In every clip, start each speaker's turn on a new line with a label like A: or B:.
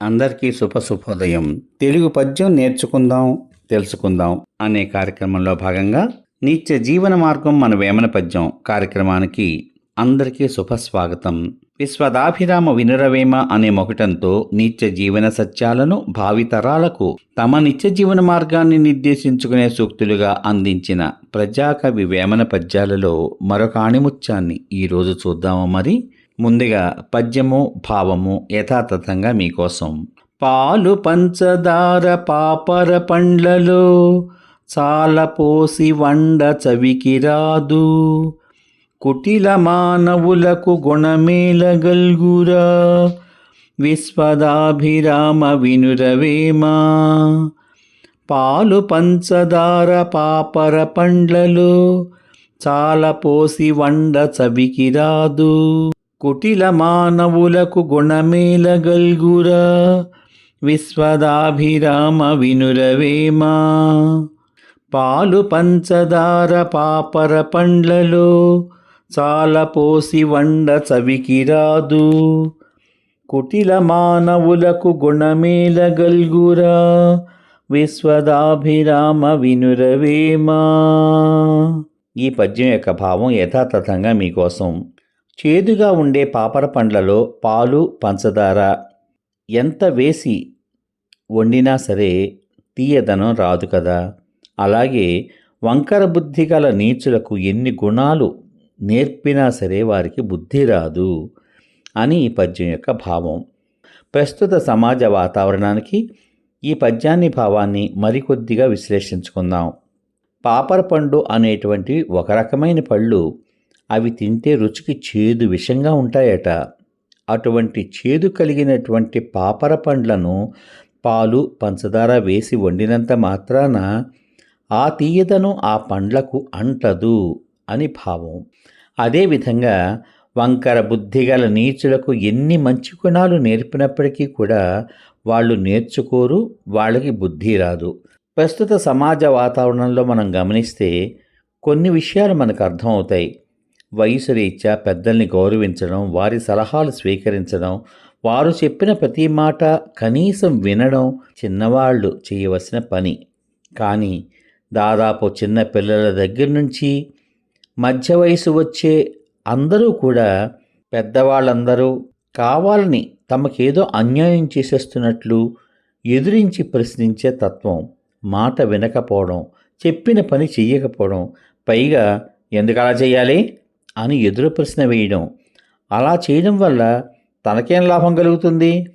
A: అందరికీ శుభ శుభోదయం తెలుగు పద్యం నేర్చుకుందాం తెలుసుకుందాం అనే కార్యక్రమంలో భాగంగా నిత్య జీవన మార్గం మన వేమన పద్యం కార్యక్రమానికి అందరికీ శుభ స్వాగతం విశ్వదాభిరామ వినురవేమ అనే మొకటంతో నిత్య జీవన సత్యాలను భావితరాలకు తమ నిత్య జీవన మార్గాన్ని నిర్దేశించుకునే సూక్తులుగా అందించిన ప్రజాకవి వేమన పద్యాలలో మరొక ఆణిముత్యాన్ని ఈరోజు చూద్దాము మరి? ముందుగా పద్యము భావము యథాతథంగా మీకోసం. పాలు పంచదార పాపర పండ్లలో చాల పోసి వండ చవికి రాదు. కుటిల మానవులకు గుణమేలగల్గురా విశ్వదాభిరామ వినురవేమా. పాలు పంచదార పాపర పండ్లలో చాల పోసి వండ చవికి రాదు. కుటిల మానవులకు గుణమేలగల్గురా. విశ్వదాభిరామ వినురవేమా పాలు పంచదార పాపర పండ్లలో చాల పోసి వండ చవికి రాదు. కుటిల మానవులకు గుణమేలగల్గురా. విశ్వదాభిరామ వినురవేమా ఈ పద్యం యొక్క భావం యథాతథంగా మీకోసం చేదుగా ఉండే పాపర పండ్లలో పాలు పంచదార ఎంత వేసి వండినా సరే తీయదనం రాదు కదా. అలాగే వంకర బుద్ధి గల నీచులకు ఎన్ని గుణాలు నేర్పినా సరే వారికి బుద్ధి రాదు అని ఈ పద్యం యొక్క భావం. ప్రస్తుత సమాజ వాతావరణానికి ఈ పద్యాన్ని భావాన్ని మరికొద్దిగా విశ్లేషించుకుందాం. పాపర పండు అనేటువంటి ఒక రకమైన పళ్ళు అవి తింటే రుచికి చేదు విషంగా ఉంటాయట. అటువంటి చేదు కలిగినటువంటి పాపర పండ్లను పాలు పంచదార వేసి వండినంత మాత్రాన ఆ తీయదను ఆ పండ్లకు అంటదు అని భావం. అదేవిధంగా వంకర బుద్ధిగల నీచులకు ఎన్ని మంచి గుణాలు నేర్పినప్పటికీ కూడా వాళ్ళు నేర్చుకోరు వాళ్ళకి బుద్ధి రాదు. ప్రస్తుత సమాజ వాతావరణంలో మనం గమనిస్తే కొన్ని విషయాలు మనకు అర్థమవుతాయి. వయసు రీత్యా పెద్దల్ని గౌరవించడం వారి సలహాలు స్వీకరించడం వారు చెప్పిన ప్రతి మాట కనీసం వినడం చిన్నవాళ్ళు చేయవలసిన పని. కానీ దాదాపు చిన్న పిల్లల దగ్గర నుంచి మధ్య వయసు వచ్చే అందరూ కూడా పెద్దవాళ్ళందరూ కావాలని తమకేదో అన్యాయం చేసేస్తున్నట్లు ఎదురించి ప్రశ్నించే తత్వం మాట వినకపోవడం చెప్పిన పని చెయ్యకపోవడం పైగా ఎందుకు అలా చేయాలి అని ఎదురు ప్రశ్న వేయడం. అలా చేయడం వల్ల తనకేం లాభం కలుగుతుంది?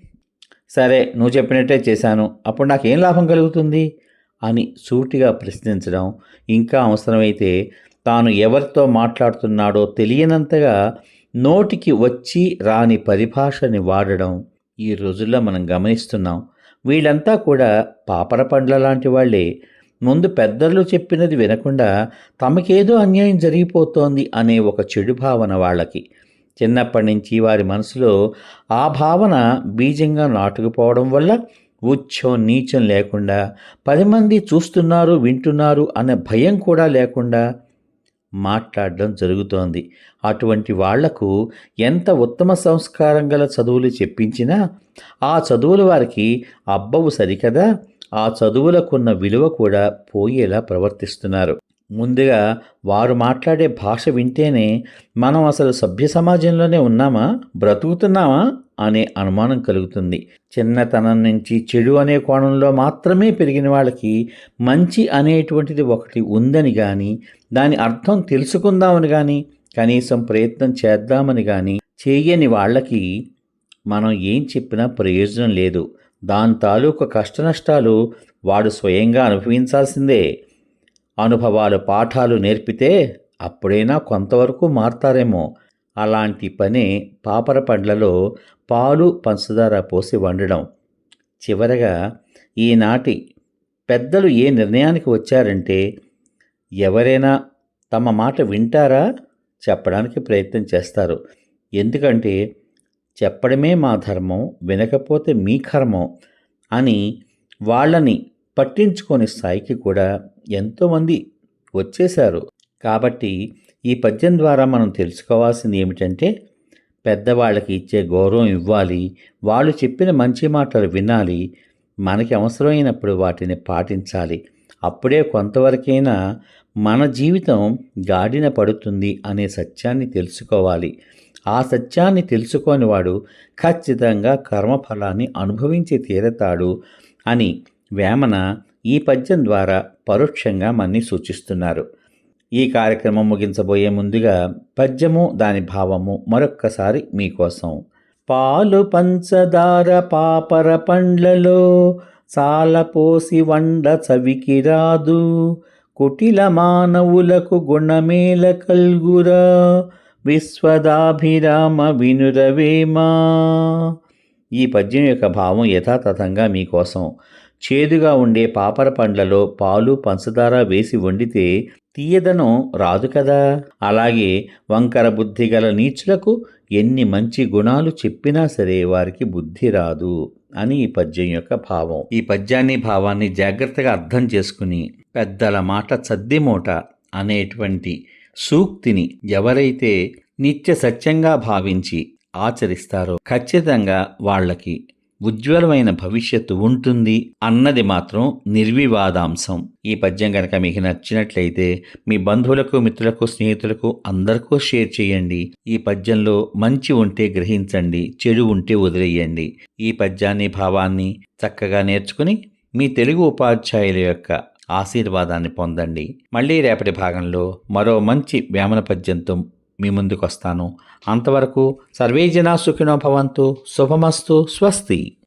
A: సరే నువ్వు చెప్పినట్టే చేశాను. అప్పుడు నాకేం లాభం కలుగుతుంది? అని సూటిగా ప్రశ్నించడం ఇంకా అవసరమైతే తాను ఎవరితో మాట్లాడుతున్నాడో తెలియనంతగా నోటికి వచ్చి రాని పరిభాషని వాడడం ఈ రోజుల్లో మనం గమనిస్తున్నాం. వీళ్ళంతా కూడా పాపర పండ్ల లాంటి వాళ్ళే. ముందు పెద్దలు చెప్పినది వినకుండా తమకేదో అన్యాయం జరిగిపోతోంది అనే ఒక చెడు భావన వాళ్ళకి. చిన్నప్పటి నుంచి వారి మనసులో ఆ భావన బీజంగా నాటుకుపోవడం వల్ల ఉచ్చం నీచం లేకుండా పది మంది చూస్తున్నారు వింటున్నారు అనే భయం కూడా లేకుండా మాట్లాడడం జరుగుతోంది. అటువంటి వాళ్ళకు ఎంత ఉత్తమ సంస్కారం గల చదువులు చెప్పించినా ఆ చదువులు వారికి అబ్బవు సరికదా? ఆ చదువులకున్న విలువ కూడా పోయేలా ప్రవర్తిస్తున్నారు. ముందుగా వారు మాట్లాడే భాష వింటేనే మనం అసలు సభ్య సమాజంలోనే ఉన్నామా బ్రతుకుతున్నామా అనే అనుమానం కలుగుతుంది. చిన్నతనం నుంచి చెడు అనే కోణంలో మాత్రమే పెరిగిన వాళ్ళకి మంచి అనేటువంటిది ఒకటి ఉందని కానీ దాని అర్థం తెలుసుకుందామని కానీ కనీసం ప్రయత్నం చేద్దామని కానీ చేయని వాళ్ళకి మనం ఏం చెప్పినా ప్రయోజనం లేదు. దాని తాలూకు కష్టనష్టాలు వాడు స్వయంగా అనుభవించాల్సిందే. అనుభవాలు పాఠాలు నేర్పితే అప్పుడైనా కొంతవరకు మారతారేమో. అలాంటి పని పాపర పండ్లలో పాలు పంచదార పోసి వండడం. చివరగా ఈనాటి పెద్దలు ఏ నిర్ణయానికి వచ్చారంటే ఎవరైనా తమ మాట వింటారా? చెప్పడానికి ప్రయత్నం చేస్తారు. ఎందుకంటే చెప్పడమే మా ధర్మం వినకపోతే మీ కర్మం అని వాళ్ళని పట్టించుకొని స్థాయికి కూడా ఎంతోమంది వచ్చేశారు. కాబట్టి ఈ పద్యం ద్వారా మనం తెలుసుకోవాల్సింది ఏమిటంటే పెద్దవాళ్ళకి ఇచ్చే గౌరవం ఇవ్వాలి వాళ్ళు చెప్పిన మంచి మాటలు వినాలి మనకి అవసరమైనప్పుడు వాటిని పాటించాలి. అప్పుడే కొంతవరకైనా మన జీవితం గాడిన పడుతుంది అనే సత్యాన్ని తెలుసుకోవాలి. ఆ సత్యాన్ని తెలుసుకోని వాడు ఖచ్చితంగా కర్మఫలాన్ని అనుభవించి తీరతాడు అని వేమన ఈ పద్యం ద్వారా పరోక్షంగా మన్ని సూచిస్తున్నారు. ఈ కార్యక్రమం ముగించబోయే ముందుగా పద్యము దాని భావము మరొక్కసారి మీకోసం. పాలు పంచదార పాపర పండ్లలో సాలపోసి వండ చవికి రాదు. కుటిల మానవులకు గుణమేల కల్గురా. విశ్వదాభిరామ వినురవేమా ఈ పద్యం యొక్క భావం యథాతథంగా మీకోసం చేదుగా ఉండే పాపర పండ్లలో పాలు పంచదార వేసి వండితే తీయదనం రాదు కదా. అలాగే వంకర బుద్ధి గల నీచులకు ఎన్ని మంచి గుణాలు చెప్పినా సరే వారికి బుద్ధి రాదు అని ఈ పద్యం యొక్క భావం. ఈ పద్యాన్ని భావాన్ని జాగ్రత్తగా అర్థం చేసుకుని పెద్దల మాట చద్దిమూట అనేటువంటి సూక్తిని ఎవరైతే నిత్య సత్యంగా భావించి ఆచరిస్తారో ఖచ్చితంగా వాళ్ళకి ఉజ్వలమైన భవిష్యత్తు ఉంటుంది అన్నది మాత్రం నిర్వివాదాంశం. ఈ పద్యం కనుక మీకు నచ్చినట్లయితే మీ బంధువులకు మిత్రులకు స్నేహితులకు అందరికీ షేర్ చేయండి. ఈ పద్యంలో మంచి ఉంటే గ్రహించండి చెడు ఉంటే వదిలేయండి. ఈ పద్యాన్ని భావాన్ని చక్కగా నేర్చుకుని మీ తెలుగు ఉపాధ్యాయుల యొక్క ఆశీర్వాదాన్ని పొందండి. మళ్ళీ రేపటి భాగంలో మరో మంచి వేమన పద్యంతో మీ ముందుకు వస్తాను అంతవరకు సర్వేజన సుఖినో భవంతు. శుభమస్తు. స్వస్తి.